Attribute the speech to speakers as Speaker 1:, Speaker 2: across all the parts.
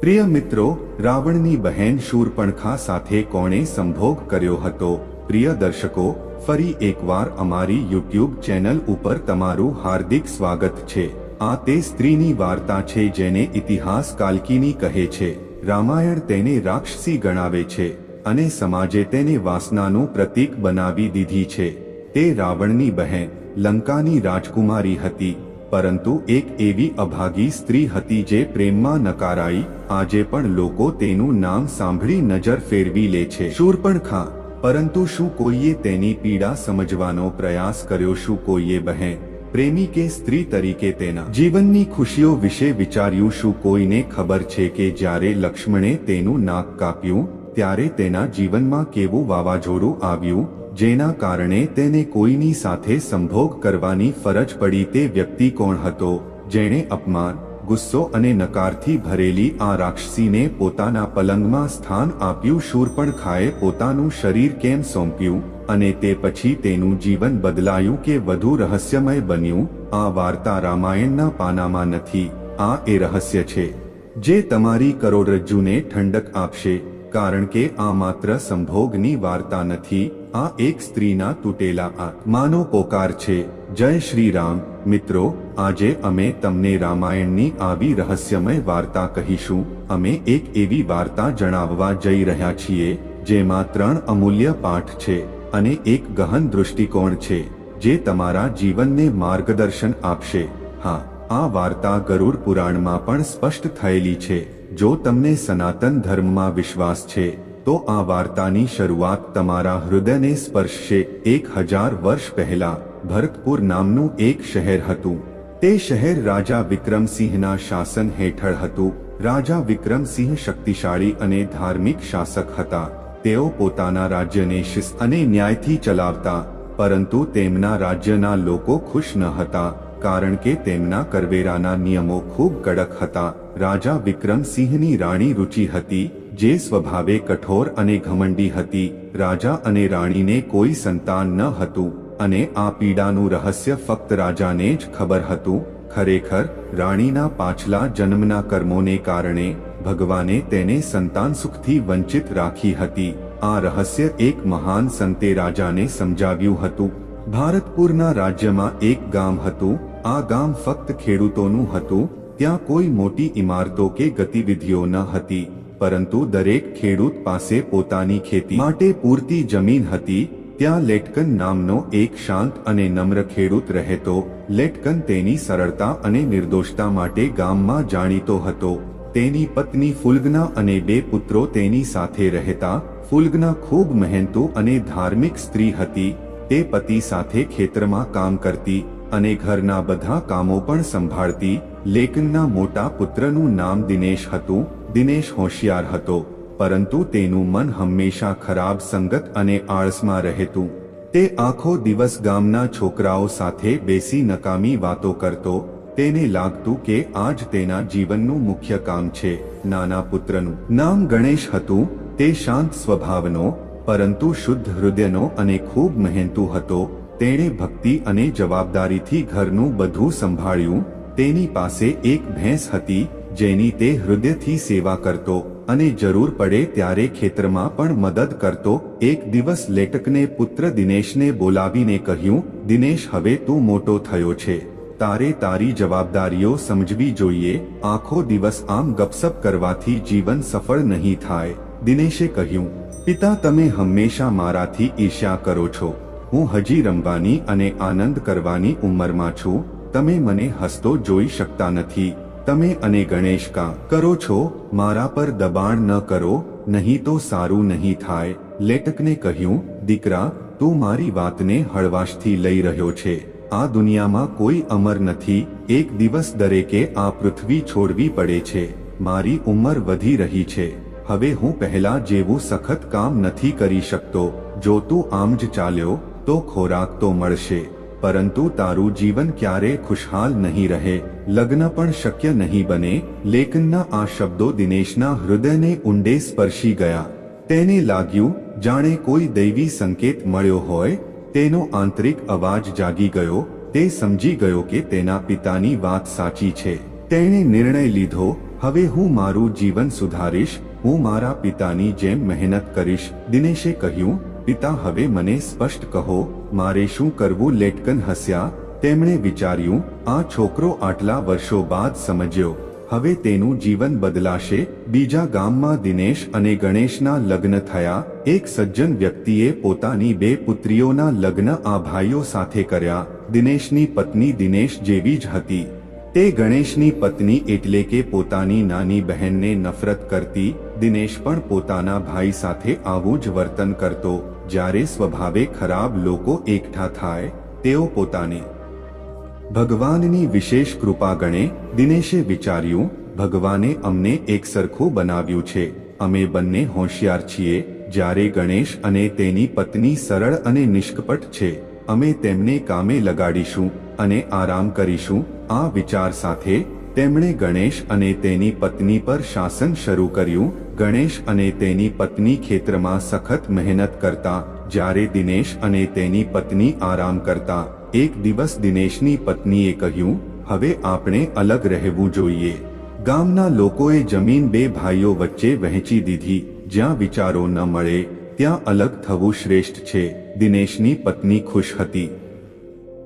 Speaker 1: પ્રિય મિત્રો, રાવણની બહેન શૂરપણખા સાથે કોણે સંભોગ કર્યો હતો? પ્રિય દર્શકો, ફરી એકવાર અમારી યુટ્યુબ ચેનલ ઉપર તમારું હાર્દિક સ્વાગત છે. આ તે સ્ત્રીની વાર્તા છે જેને ઇતિહાસ કાલકીની કહે છે. રામાયણ તેને રાક્ષસી ગણાવે છે અને સમાજે તેને વાસનાનું પ્રતીક બનાવી દીધી છે. તે રાવણની બહેન, લંકાની રાજકુમારી હતી. પરંતુ એક એવી અભાગી સ્ત્રી હતી જે પ્રેમમાં નકારાઈ, આજે પણ લોકો તેનું નામ સાંભળી નજર ફેરવી લે છે. શૂરપણખા પરંતુ શું કોઈએ તેની પીડા સમજવાનો પ્રયાસ કર્યો? શું કોઈએ બહેન, પ્રેમી કે સ્ત્રી તરીકે તેના જીવનની ખુશીઓ વિશે વિચાર્યું? શું કોઈને ખબર છે કે જ્યારે લક્ષ્મણે તેનું નાક કાપ્યું, ત્યારે તેના જીવનમાં કેવું વાવાઝોડું આવ્યું? જેના કારણે તેને કોઈની સાથે સંભોગ કરવાની ફરજ પડી તે વ્યક્તિ કોણ હતો, જેણે અપમાન, ગુસ્સો અને નકારથી ભરેલી આ રાક્ષસીને પોતાના પલંગમાં સ્થાન આપ્યું શૂર્પણખાએ પોતાનું શરીર કેમ સોંપ્યું અને તે પછી તેનું જીવન બદલાયું કે વધુ રહસ્યમય બન્યું, આ વાર્તા રામાયણના પાનામાં નથી, આ એ રહસ્ય છે, જે તમારી કરોડરજ્જુને ઠંડક આપશે, કારણ કે આ માત્ર સંભોગની વાર્તા નથી આ એક સ્ત્રીના તૂટેલા આત્માનો પોકાર છે. જય શ્રી રામ મિત્રો, આજે અમે તમને રામાયણની આવી રહસ્યમય વાર્તા કહીશું. અમે એક એવી વાર્તા જણાવવા જઈ રહ્યા છીએ, જેમાં ત્રણ અમૂલ્ય પાઠ છે અને એક ગહન દૃષ્ટિકોણ છે, જે તમારા જીવનને માર્ગદર્શન આપશે. હા, આ વાર્તા ગરુડ પુરાણમાં પણ સ્પષ્ટ થયેલી છે. જો તમને સનાતન ધર્મમાં વિશ્વાસ છે તો આ વાર્તાની શરૂઆત તમારા હૃદયને સ્પર્શશે. એક હજાર વર્ષ પહેલા, ભરતપુર નામનું એક શહેર હતું. તે શહેર રાજા વિક્રમસિંહના શાસન હેઠળ હતું. રાજા વિક્રમસિંહ શક્તિશાળી અને ધાર્મિક શાસક હતા. તેઓ પોતાના રાજ્યને શિસ્ત અને ન્યાયથી ચલાવતા, પરંતુ તેમના રાજ્યના લોકો ખુશ ન હતા, કારણ કે તેમના કરવેરાના નિયમો ખૂબ કડક હતા. રાજા વિક્રમસિંહની રાણી રુચિ હતી જે સ્વભાવે કઠોર અને ઘમંડી હતી, રાજા અને રાણીને કોઈ સંતાન ન હતું અને આ પીડાનું રહસ્ય ફક્ત રાજાને જ ખબર હતું. ખરેખર, રાણીના પાછલા જન્મના કર્મોને કારણે ભગવાને તેને સંતાન સુખથી વંચિત રાખી હતી. આ રહસ્ય એક મહાન સંતે રાજાને સમજાવ્યું હતું. ભારતપુરના રાજ્યમાં એક ગામ હતું. આ ગામ ફક્ત ખેડૂતોનું હતું. ત્યાં કોઈ મોટી ઇમારતો કે ગતિવિધિઓ ન હતી. પરંતુ દરેક ખેડૂત પાસે પોતાની ખેતી માટે પૂરતી જમીન હતી, ત્યાં લેટકન નામનો એક શાંત અને નમ્ર ખેડૂત રહેતો, લેટકન તેની સરળતા અને નિર્દોષતા માટે ગામમાં જાણીતો હતો. તેની પત્ની ફુલગના અને બે પુત્રો તેની સાથે રહેતા, ફુલગના ખૂબ મહેનતુ અને ધાર્મિક સ્ત્રી હતી. તે પતિ સાથે ખેતરમાં કામ કરતી અને ઘરના બધા કામો પણ સંભાળતી, લેકનના મોટા પુત્રનું નામ દિનેશ હતું. દિનેશ હોશિયાર હતો, પરંતુ તેનું મન હંમેશા ખરાબ સંગત અને આળસમાં રહેતું. તે આખો દિવસ ગામના છોકરાઓ સાથે બેસી નકામી વાતો કરતો, તેને લાગતું કે આજ તેના જીવનનું મુખ્ય કામ છે, નાના પુત્રનું. નામ ગણેશ હતું, તે શાંત સ્વભાવનો, પરંતુ શુદ્ધ હૃદયનો અને ખૂબ મહેનતુ હતો. તેણે ભક્તિ અને જવાબદારીથી ઘરનું બધું સંભાળ્યું, તેની પાસે એક ભેંસ હતી જેની તે હૃદયથી સેવા કરતો અને જરૂર પડે ત્યારે ખેતરમાં પણ મદદ કરતો. એક દિવસ લેટકને પુત્ર દિનેશને બોલાવીને કહ્યું, દિનેશ, હવે તું મોટો થયો છે. તારે તારી જવાબદારીઓ સમજવી જોઈએ. આખો દિવસ આમ ગપસપ કરવાથી જીવન સફળ નહીં થાય. દિનેશે કહ્યું, પિતા, તમે હંમેશા મારાથી ઈર્ષ્યા કરો છો. હું હજી રમવાની અને આનંદ કરવાની ઉંમરમાં છું. તમે મને હસતો જોઈ શકતા નથી. તમે અને ગણેશ કા કરો છો? મારા પર દબાણ ન કરો, નહીં તો સારું નહીં થાય. લેટકને કહ્યું, દીકરા, તું મારી વાતને હળવાશથી લઈ રહ્યો છે. આ દુનિયામાં કોઈ અમર નથી. એક દિવસ દરેકે આ પૃથ્વી છોડવી પડે છે. મારી ઉંમર વધી રહી છે. હવે હું પહેલા જેવું સખત કામ નથી કરી શકતો. જો તું આમ જ ચાલ્યો, તો ખોરાક તો મળશે. પરંતુ તારું જીવન ક્યારે ખુશહાલ નહીં રહે, લગ્ન પણ શક્ય નહીં બને, લેખનના આ શબ્દો દિનેશના હૃદયને ઊંડે સ્પર્શી ગયા. તેને લાગ્યું, જાણે કોઈ દૈવી સંકેત મળ્યો હોય, તેનો આંતરિક અવાજ જાગી ગયો, તે સમજી ગયો કે તેના પિતાની વાત સાચી છે. તેણે નિર્ણય લીધો, હવે હું મારું જીવન સુધારીશ, હું મારા પિતાની જેમ મહેનત કરીશ. દિનેશે કહ્યું પિતા, હવે મને સ્પષ્ટ કહો, મારે શું કરવું? લેટકન હસ્યા, તેમણે વિચાર્યું, આ છોકરો આટલા વર્ષો બાદ સમજ્યો, હવે તેનું જીવન બદલાશે. બીજા ગામમાં દિનેશ અને ગણેશના લગ્ન થયા. એક સજ્જન વ્યક્તિએ પોતાની બે પુત્રીઓના લગ્ન આ ભાઈઓ સાથે કર્યા. દિનેશની પત્ની દિનેશ જેવી જ હતી. તે ગણેશની પત્ની એટલે કે પોતાની નાની બહેનને નફરત કરતી દિનેશ પણ પોતાના ભાઈ સાથે આવું જ વર્તન કરતો. જ્યારે સ્વભાવે ખરાબ લોકો એકઠા થાય, તેઓ પોતાને ભગવાનની વિશેષ કૃપા ગણે. દિનેશે વિચાર્યું, ભગવાને અમને એક સરખું બનાવ્યું છે. અમે બંને હોશિયાર છીએ, જ્યારે ગણેશ અને તેની પત્ની સરળ અને નિષ્કપટ છે. અમે તેમને કામે લગાડીશું અને આરામ કરીશું. આ વિચાર સાથે તેમણે ગણેશ અને તેની પત્ની પર શાસન શરૂ કર્યું. ગણેશ અને તેની પત્ની ખેતરમાં સખત મહેનત કરતા, જ્યારે દિનેશ અને તેની પત્ની આરામ કરતા, એક દિવસ દિનેશની પત્નીએ કહ્યું, હવે આપણે અલગ રહેવું જોઈએ. ગામના લોકોએ જમીન બે ભાઈઓ વચ્ચે વહેંચી દીધી, જ્યાં વિચારો ન મળે, ત્યાં અલગ થવું શ્રેષ્ઠ છે, દિનેશની પત્ની ખુશ હતી.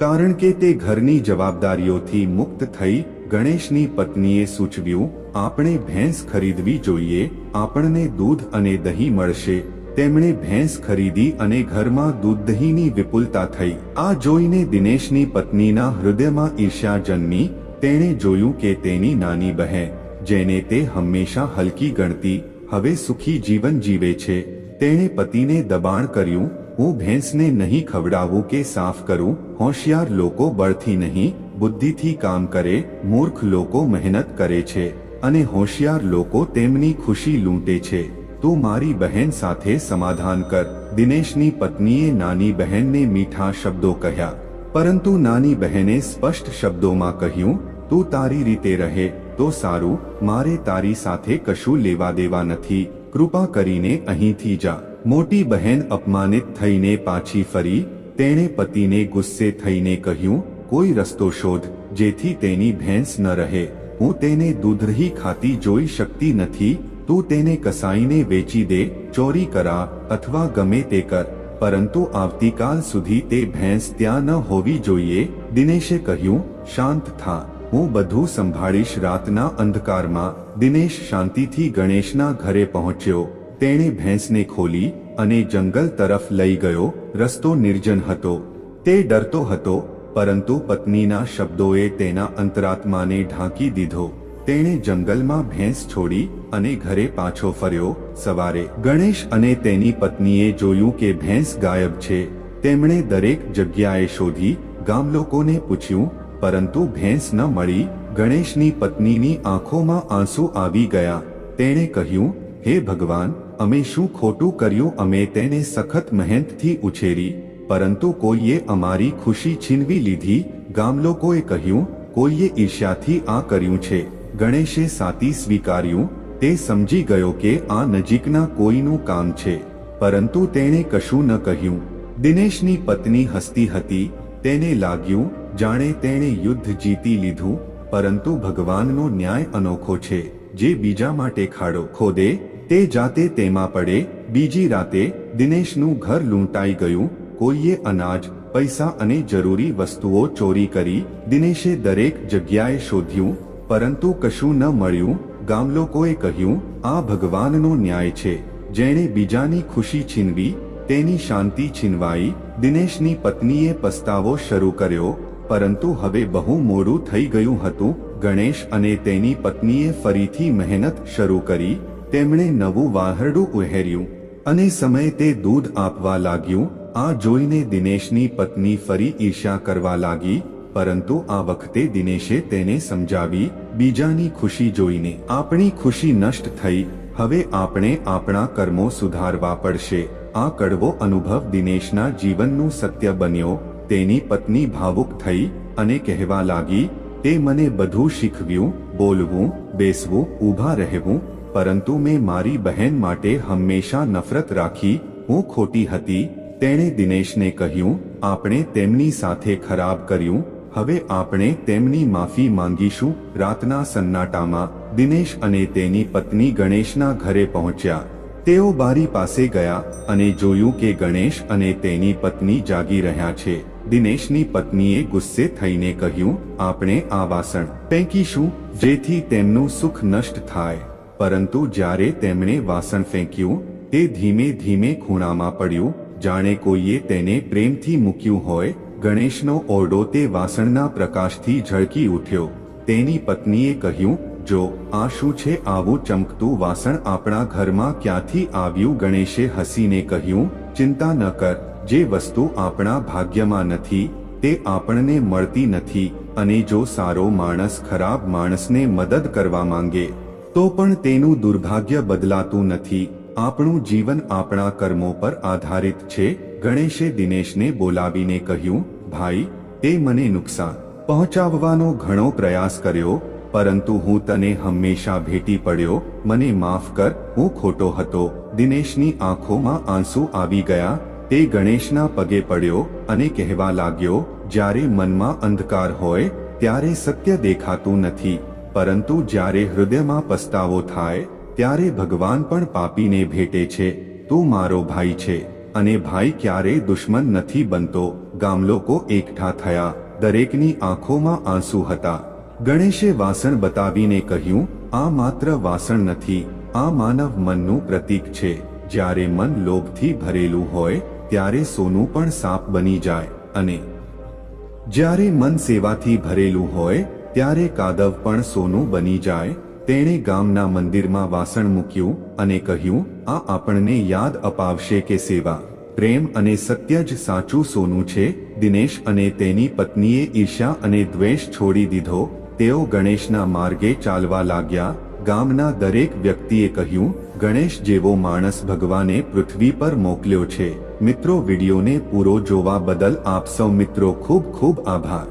Speaker 1: કારણ કે તે ઘરની જવાબદારીઓથી મુક્ત થઈ ગણેશની પત્નીએ સૂચવ્યું, આપણે ભેંસ ખરીદવી જોઈએ, આપણને દૂધ અને દહીં મળશે. તેમણે ભેંસ ખરીદી અને ઘરમાં દૂધ દહીંની વિપુલતા થઈ. આ જોઈને દિનેશની પત્નીના હૃદયમાં ઈર્ષ્યા જન્મી તેણે જોયું કે તેની નાની બહેન, જેને તે હંમેશા હલકી ગણતી, હવે સુખી જીવન જીવે છે. તેણે પતિને દબાણ કર્યું, હું ભેંસને નહીં ખવડાવું કે સાફ કરું, હોશિયાર લોકો બળથી નહીં બુદ્ધિથી કામ કરે, મૂર્ખ લોકો મહેનત કરે છે, અને હોશિયાર લોકો તેમની ખુશી લૂંટે છે. તું મારી બહેન સાથે સમાધાન કર. દિનેશની પત્નીએ નાની બહેનને મીઠા શબ્દો કહ્યા. પરંતુ નાની બહેને સ્પષ્ટ શબ્દોમાં કહ્યું, તું તારી રીતે રહે, તો સારું, મારે તારી સાથે કશું લેવા દેવા નથી. કૃપા કરીને અહીંથી જા. મોટી બહેન અપમાનિત થઈને પાછી ફરી, તેણે પતિને ગુસ્સે થઈને કહ્યું કોઈ રસ્તો શોધ, જેથી તેની ભેંસ ન રહે. હું તેને દૂધરહી ખાતી જોઈ શકતી નથી, તું તેને કસાઈને વેચી દે, ચોરી કરા, અથવા ગમે તે કર. પરંતુ આવતીકાલ સુધી તે ભેંસ ત્યાં ન હોવી જોઈએ, દિનેશે કહ્યું, શાંત થા. હું બધું સંભાળીશ. રાતના અંધકારમાં, દિનેશ શાંતિથી ગણેશના ઘરે પહોંચ્યો. તેણે ભેંસને ખોલી અને જંગલ તરફ લઈ ગયો. રસ્તો નિર્જન હતો. તે ડરતો હતો પરંતુ પત્નીના શબ્દોએ તેના અંતરાત્માને ઢાંકી દીધો. તેણે જંગલમાં ભેંસ છોડી અને ઘરે પાછો ફર્યો. સવારે ગણેશ અને તેની પત્નીએ જોયું કે ભેંસ ગાયબ છે. તેમણે દરેક જગ્યાએ શોધી ગામ લોકોને પૂછ્યું, પરંતુ ભેંસ ન મળી? ગણેશની પત્નીની આંખોમાં આંસુ આવી ગયા. તેણે કહ્યું, હે ભગવાન, અમે શું ખોટું કર્યું? અમે તેને સખત મહેનતથી ઉછેરી પરંતુ કોઈએ અમારી ખુશી છીનવી લીધી. ગામલોકોએ કહ્યું, કોઈએ ઈર્ષ્યાથી આ કર્યું છે. ગણેશે સાતી સ્વીકાર્યું. તે સમજી ગયો કે આ નજીકના કોઈનું કામ છે. પરંતુ તેણે કશું ન કહ્યું. દિનેશની પત્ની હસતી હતી. તેને લાગ્યું, જાણે તેણે યુદ્ધ જીતી લીધું, પરંતુ ભગવાનનો ન્યાય અનોખો છે. જે બીજા માટે ખાડો ખોદે, તે જાતે તેમાં પડે. બીજી રાતે દિનેશનું ઘર લૂંટાઈ ગયું. કોઈએ અનાજ, પૈસા અને જરૂરી વસ્તુઓ ચોરી કરી દિનેશે દરેક જગ્યાએ શોધ્યું, પરંતુ કશું ન મળ્યું, ગામલોકોએ કહ્યું, આ ભગવાનનો ન્યાય છે. જેણે બીજાની ખુશી છીનવી, તેની શાંતિ છીનવાઈ, દિનેશની પત્નીએ પસ્તાવો શરૂ કર્યો, પરંતુ હવે બહુ મોડું થઈ ગયું હતું, ગણેશ અને તેની પત્નીએ ફરીથી મહેનત શરૂ કરી, તેમણે નવું વાહરડું ઉહેર્યું, અને સમયે તે દૂધ આપવા લાગ્યું આ જોઈને દિનેશની પત્ની ફરી ઈર્ષ્યા કરવા લાગી, પરંતુ આ વખતે દિનેશે તેને સમજાવી, બીજાની ખુશી જોઈને, આપણી ખુશી નષ્ટ થઈ, હવે આપણે આપણા કર્મો સુધારવા પડશે. આ કડવો અનુભવ દિનેશના જીવનનું સત્ય બન્યો, તેની પત્ની ભાવુક થઈ અને કહેવા લાગી, તે મને બધું શીખવ્યું, બોલવું, બેસવું, ઊભા રહેવું, પરંતુ મેં મારી બહેન માટે હંમેશા નફરત રાખી, હું ખોટી હતી તેણે દિનેશને કહ્યું, આપણે તેમની સાથે ખરાબ કર્યું, હવે આપણે તેમની માફી માંગીશું. રાતના સન્નાટામાં, દિનેશ અને તેની પત્ની ગણેશના ઘરે પહોંચ્યા. તેઓ બારી પાસે ગયા અને જોયું કે ગણેશ અને તેની પત્ની જાગી રહ્યા છે. દિનેશની પત્નીએ ગુસ્સે થઈને કહ્યું, આપણે આ વાસણ ફેંકીશું, જેથી તેમનું સુખ નષ્ટ થાય. પરંતુ જ્યારે તેમણે વાસણ ફેંક્યું, તે ધીમે ધીમે ખૂણામાં પડ્યું જાણે કોઈએ તેને પ્રેમથી મૂક્યું હોય, ગણેશનો ઓરડો તે વાસણના પ્રકાશથી ઝળકી ઉઠ્યો. તેની પત્નીએ કહ્યું, જો, આ શું છે? આવું ચમકતું વાસણ આપણા ઘરમાં ક્યાંથી આવ્યું? ગણેશે હસીને કહ્યું, ચિંતા ન કર. જે વસ્તુ આપણા ભાગ્યમાં નથી, તે આપણને મળતી નથી. અને જો સારો માણસ ખરાબ માણસને મદદ કરવા માંગે, તો પણ તેનું દુર્ભાગ્ય બદલાતું નથી. આપણું જીવન આપણા કર્મો પર આધારિત છે. ગણેશે દિનેશને બોલાવીને કહ્યું, ભાઈ, તે મને નુકસાન પહોંચાડવાનો ઘણો પ્રયાસ કર્યો, પરંતુ હું તને હંમેશા ભેટી પડ્યો. મને માફ કર, હું ખોટો હતો. દિનેશની આંખોમાં આંસુ આવી ગયા. તે ગણેશના પગે પડ્યો અને કહેવા લાગ્યો, જ્યારે મનમાં અંધકાર હોય, ત્યારે સત્ય દેખાતું નથી. પરંતુ જ્યારે હૃદયમાં પસ્તાવો થાય ત્યારે ભગવાન પણ પાપીને ભેટે છે, તું મારો ભાઈ છે, અને ભાઈ ક્યારે દુશ્મન નથી બનતો. ગામલોકો એકઠા થયા, દરેકની આંખોમાં આંસુ હતા. ગણેશે વાસણ બતાવીને કહ્યું, આ માત્ર વાસણ નથી, આ માનવ મનનું પ્રતીક છે. જ્યારે મન લોભથી ભરેલું હોય, ત્યારે સોનું પણ સાપ બની જાય, અને જ્યારે મન સેવાથી ભરેલું હોય, ત્યારે કાદવ પણ સોનું બની જાય તેણે ગામના મંદિરમાં વાસણ મૂક્યું અને કહ્યું, આ આપણને યાદ અપાવશે કે સેવા, પ્રેમ અને સત્ય જ સાચું સોનું છે. દિનેશ અને તેની પત્નીએ ઈર્ષા અને દ્વેષ છોડી દીધો. તેઓ ગણેશના માર્ગે ચાલવા લાગ્યા. ગામના દરેક વ્યક્તિએ કહ્યું, ગણેશ જેવો માણસ ભગવાને પૃથ્વી પર મોકલ્યો છે. મિત્રો, વિડીયોને પૂરો જોવા બદલ આપ સૌ મિત્રો ખૂબ ખૂબ આભાર.